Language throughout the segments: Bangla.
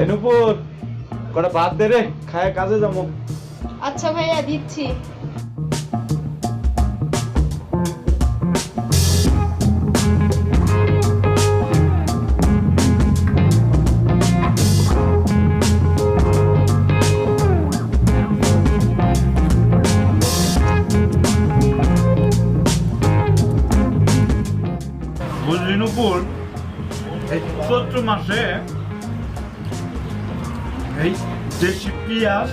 এ নুপুর কটা ভাত দে রে খায় কাজে যাব। আচ্ছা ভাইয়া দিচ্ছি। বুঝলি নুপুর? এই চৈত্র মাসে এই দেশি পেঁয়াজ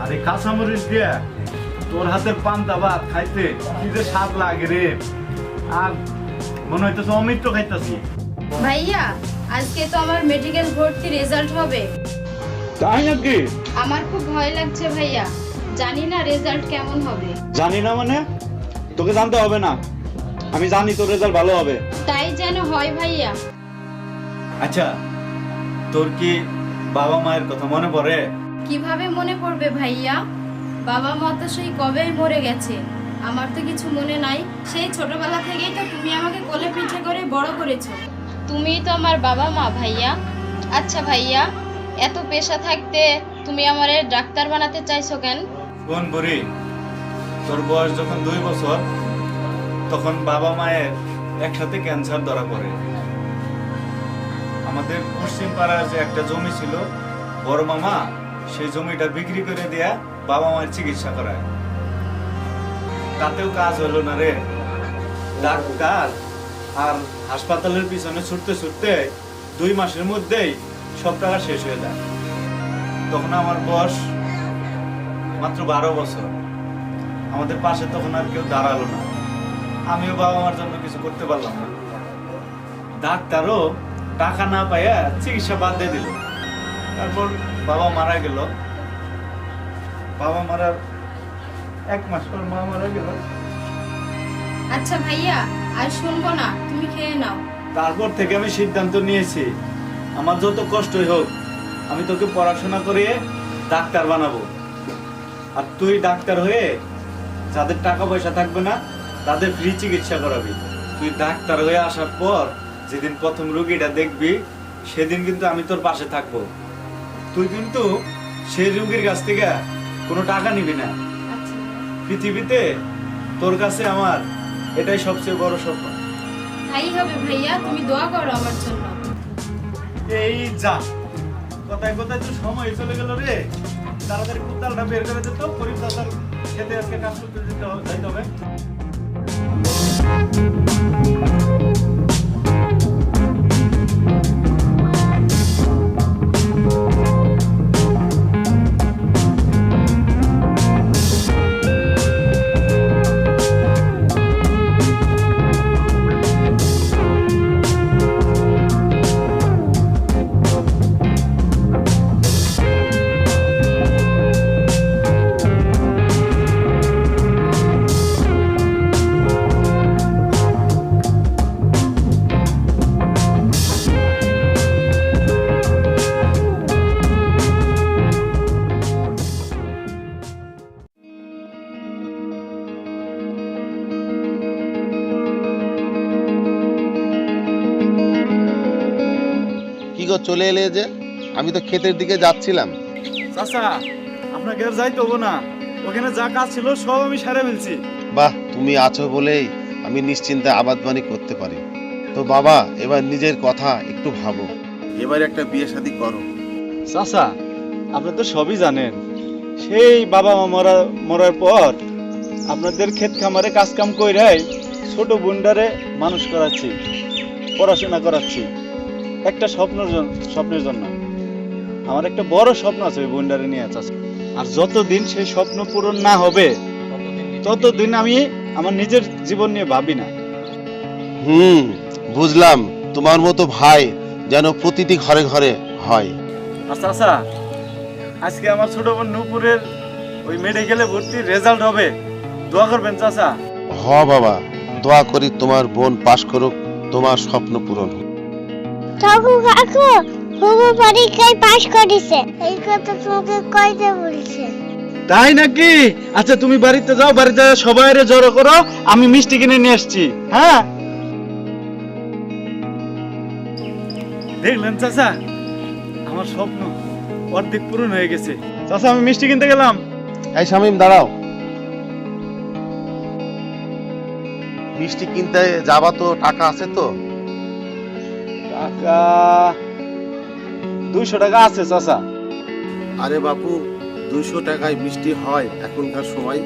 আর এই কাঁচামরিচ দিয়ে তোর হাতের পান্তা ভাত খাইতে কি যে স্বাদ লাগে রে। আর মনে হইতেছে অমৃত খাইতেছি। ভাইয়া আজকে তো আমার মেডিকেল ভর্তি রেজাল্ট হবে। তাই নাকি? আমার খুব ভয় লাগছে ভাইয়া। জানি না রেজাল্ট কেমন হবে। জানি না মানে? তোকে জানতে হবে না। আমি জানি তোর রেজাল্ট ভালো হবে। তাই যেন হয় ভাইয়া। আচ্ছা তোর কি বাবা মায়ের কথা মনে পড়ে? কীভাবে মনে পড়বে ভাইয়া? বাবা মা তো সেই কবেই মরে গেছে। আমার তো কিছু মনে নাই। সেই ছোটবেলা থেকেই তো তুমি আমাকে কোলে পিঠে করে বড় করেছ। তুমিই তো আমার বাবা মা ভাইয়া। আচ্ছা ভাইয়া এত পেশা থাকতে তুমি আমারে ডাক্তার বানাতে চাইছো কেন? শোন বুড়ি তোর বয়স যখন দুই বছর তখন বাবা মায়ের একসাথে ক্যান্সার ধরা পড়ে। আমাদের পশ্চিম পাড়ার যে একটা জমি ছিল, বড় মামা সেই জমিটা বিক্রি করে দেয়া বাবা মায়ের চিকিৎসা করায়। তাতেও কাজ হলো না রে। ডাক্তার আর হাসপাতালের পিছনে ছুটতে ছুটতে দুই মাসের মধ্যেই সব টাকা শেষ হয়ে যায়। তখন আমার বয়স মাত্র বারো বছর। আমাদের পাশে তখন আর কেউ দাঁড়াল না। আমিও বাবা মার জন্য কিছু করতে পারলাম না। ডাক্তারও টাকা না পাইয়া চিকিৎসা বাদ দিয়ে দিল। তারপর বাবা মারা গেল। বাবা মারার এক মাস পর মা মারা গেল। আচ্ছা ভাইয়া আর শুনব না তুমি খেয়ে নাও। তারপর থেকে আমি সিদ্ধান্ত নিয়েছি আমার যত কষ্টই হোক আমি তোকে পড়াশোনা করে ডাক্তার বানাবো। আর তুই ডাক্তার হয়ে যাদের টাকা পয়সা থাকবে না তাদের ফ্রি চিকিৎসা করাবি। তুই ডাক্তার হয়ে আসার পর যেদিন প্রথম রুগীটা দেখবি সেদিন কিন্তু আমি তোর পাশে থাকব। তুই কিন্তু সেই রুগীর কাছ থেকে কোনো টাকা নিবি না। আচ্ছা। পৃথিবীতে তোর কাছে আমার এটাই সবচেয়ে বড় স্বপ্ন। তাই হবে ভাইয়া তুমি দোয়া করো আমার জন্য। এই যা কোথায় কোথায় তো সময় চলে গেল রে। তাড়াতাড়ি কুত্তালটা বের করে দিত গরিব দাদার খেতে আজকে কাজ করতে যেতে হবে। চলে এলে যে আমি তো ক্ষেতের দিকে যাচ্ছিলাম। চাচা আপনাকে আর যাইতে হব না। ওখানে যা কাজ ছিল সব আমি সারে ফেলছি। বাহ তুমি আছো বলেই আমি নিশ্চিন্তে আবাদবানি করতে পারি। তো বাবা এবার নিজের কথা একটু ভাবো। এবার একটা বিয়ে শাদী করো। চাচা আপনি তো সবই জানেন। সেই বাবা মা মরা মরার পর আপনাদের ক্ষেত খামারে কাজ কাম কইরাই ছোট বুন্ডারে মানুষ করাচ্ছি পড়াশোনা করাচ্ছি। একটা স্বপ্নের জন্য স্বপ্নের জন্য। আমার একটা বড় স্বপ্ন আছে ওই বুন্ডারে নিয়ে চাচা। আর যতদিন সেই স্বপ্ন পূরণ না হবে ততদিন আমি আমার নিজের জীবন নিয়ে ভাবি না। হুম বুঝলাম। তোমার মতো ভাই যেন প্রতিটি ঘরে ঘরে হয়। আচ্ছা আচ্ছা আজকে আমার ছোট বোন নূপুরের ওই মেডিকেলে ভর্তির রেজাল্ট হবে। দোয়া করবেন চাচা। হ বাবা। দোয়া করি তোমার বোন পাশ করুক তোমার স্বপ্ন পূরণ হোক। কাকু কাকু হুবু পরীক্ষায় পাশ করেছে। এই কথা তোমাকে কইতে বলছে? তাই নাকি? আচ্ছা তুমি বাড়িতে যাও বাড়িতে সবাই জড়ো করো আমি মিষ্টি কিনে নিয়ে আসছি। হ্যাঁ? দেখলেন চাচা আমার স্বপ্ন অর্ধেক পূরণ হয়ে গেছে। চাচা আমি মিষ্টি কিনতে গেলাম। এই শামিম দাঁড়াও। মিষ্টি কিনতে যাবা তো টাকা আছে তো? টাকা। দুইশো টাকা আছে চাচা। আরে বাপু দুইশো টাকায় মিষ্টি হয় এখনকার সময়।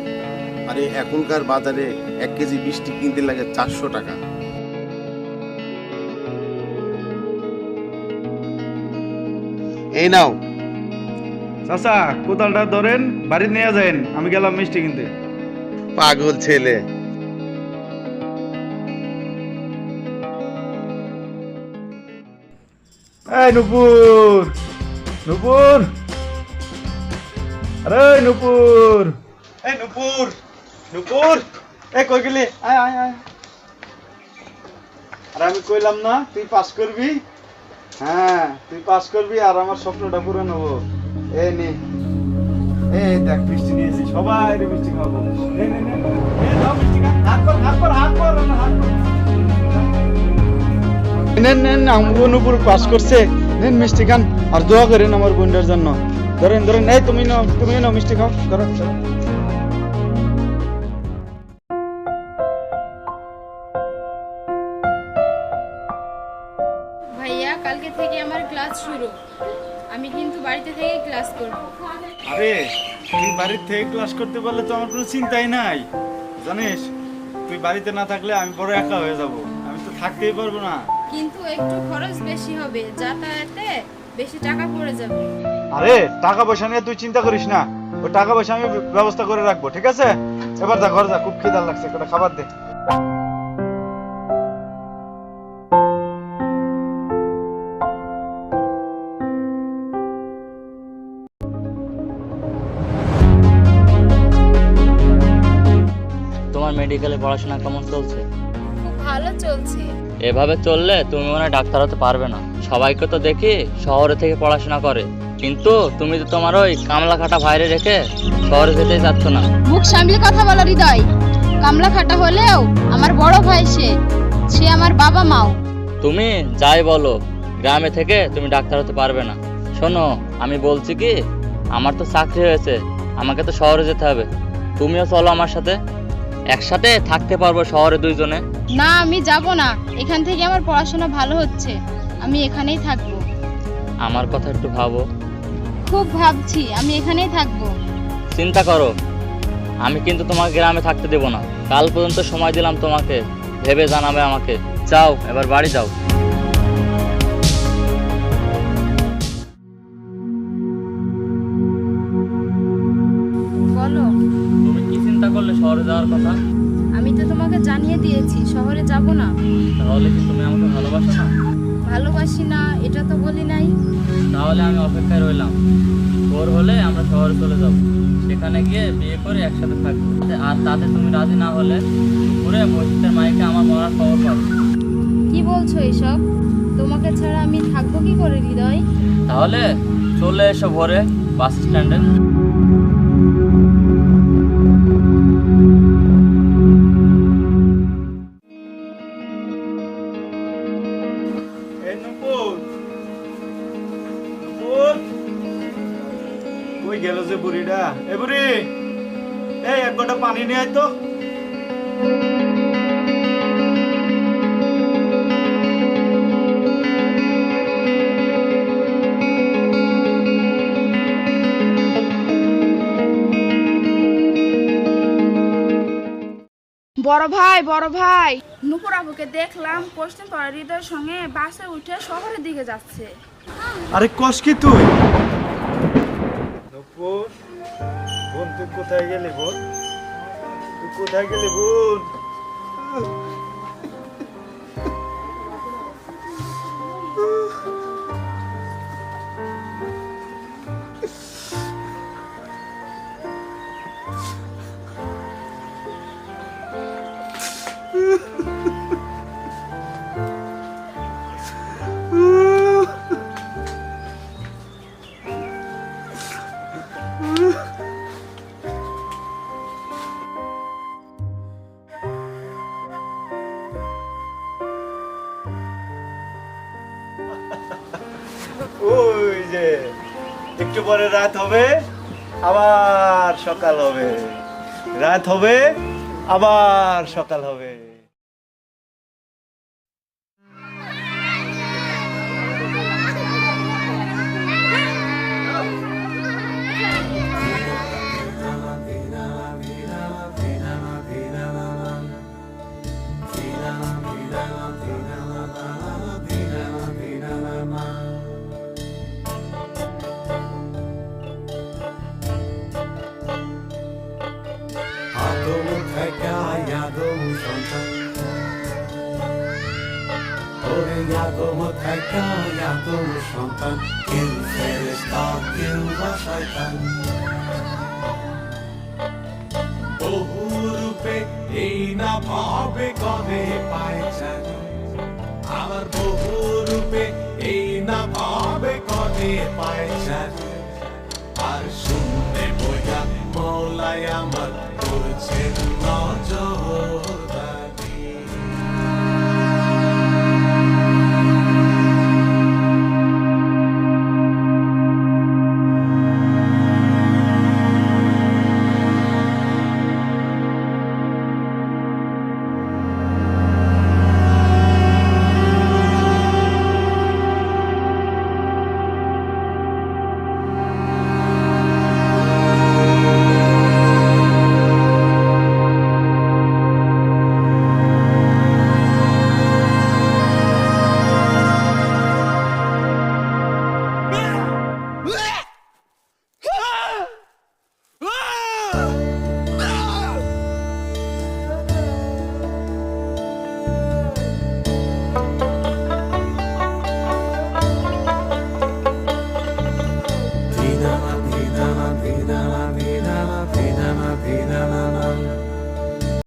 আরে এখনকার বাজারে এক কেজি মিষ্টি কিনতে লাগে চারশো টাকা। এই নাও। চাচা কোদালটা ধরেন বাড়ি নিয়ে যান আমি গেলাম মিষ্টি কিনতে। পাগল ছেলে। এই নুপুর নুপুর। আরে নুপুর। এই নুপুর নুপুর। এই কই গেলি? আয় আয় আয়। আর আমি কইলাম না তুই পাস করবি? হ্যাঁ তুই পাস করবি আর আমার স্বপ্নটা পূরণ হব। এই নে। এই দেখ মিষ্টি নিয়েছি। সবাই রে মিষ্টি খাব নে নে নে। হাত কর হাত কর হাত কর হাত কর। নেন নেন আমগো নুপুর পাস করছে। নেন মিষ্টি খান আর দোয়া করেন আমার বোনটার জন্য। ধরেন ধরেন এই তুমি নাও তুমি নাও মিষ্টি খাও ধরো ধরো। ভাইয়া কালকে থেকে আমার ক্লাস শুরু। আমি কিন্তু বাড়িতে থেকে ক্লাস করব। আরে তুই বাড়ির থেকে ক্লাস করতে পারলে তো আমার কোনো চিন্তাই নাই। জানিস তুই বাড়িতে না থাকলে আমি বড় একা হয়ে যাব। আমি তো থাকতেই পারব না। কিন্তু একটু খরচ বেশি হবে যাতায়াতে বেশি টাকা পড়ে যাবে। আরে টাকা পয়সা নিয়ে তুই চিন্তা করিস না। ওই টাকা পয়সা আমি ব্যবস্থা করে রাখব ঠিক আছে? এবার যা ঘরে যা খুব খিদার লাগছে একটা খাবার দে। তোমার মেডিকেলে পড়াশোনা কেমন চলছে? খুব ভালো চলছে। এভাবে চললে তুমি মনে ডাক্তার হতে পারবে না। সবাইকে তো দেখি শহরে থেকে পড়াশোনা করে। কিন্তু তুমি তো তোমার ওই কামলা খাটা বাইরে রেখে শহরে যেতেই চাচ্ছ না। মুখ সামলে কথা বলো হৃদয়। কামলা খাটা হলেও আমার বড় ভাই সে। সে আমার বাবা মাও। তুমি যাই বলো গ্রামে থেকে তুমি ডাক্তার হতে পারবে না। শোনো আমি বলছি কি আমার তো চাকরি হয়েছে আমাকে তো শহরে যেতে হবে। তুমিও চলো আমার সাথে। একসাথে থাকতে পারব শহরে দুইজনে। না আমি যাব না। এখান থেকে আমার পড়াশোনা ভালো হচ্ছে। আমি এখানেই থাকব। আমার কথা একটু ভাবো। খুব ভাবছি আমি এখানেই থাকব। চিন্তা করো আমি কিন্তু তোমাকে গ্রামে থাকতে দেব না। কাল পর্যন্ত সময় দিলাম তোমাকে। ভেবে জানাবে আমাকে। যাও এবার বাড়ি যাও। যাব না? তাহলে কি তুমি আমাকে ভালোবাসো না? ভালোবাসি না এটা তো বলি নাই। তাহলে আমি অপেক্ষায় রইলাম। ভোর হলে আমরা শহরে চলে যাব। সেখানে গিয়ে বিয়ে করে একসাথে থাকব। আর তাতে তুমি রাজি না হলে ঘুরে মসজিদের মাইকে আমার মরার খবর পাবো। কি বলছো এসব? তোমাকে ছাড়া আমি থাকব কি করে হৃদয়? তাহলে চলে এসো ভোরে বাস স্ট্যান্ডে। কই গেল যে বুড়িটা? এ বুড়ি এই এক গোটা পানি নিয়ে আয় তো। বড় ভাই বড় ভাই। নুপুর আবুকে দেখলাম পশ্চিম পাড়া হৃদয়ের সঙ্গে বাসে উঠে শহরের দিকে যাচ্ছে। আরে কস কি তুই? নুপুর বোন তুই কোথায় গেলি বোন? তুই কোথায় গেলি বোন? যে একটু পরে রাত হবে আবার সকাল হবে। রাত হবে আবার সকাল হবে। থেকে আদম সন্তান ওরে আদম থেকে আদম সন্তান কেউ ফেরেস্তা কেউ বা শয়তান বহু রূপে এই না ভাবে কবে পায় চান আবার বহু রূপে এই না ভাবে কবে পায় চান আর শুনতে বইয়া মৌলাই আমার করছেন নজর।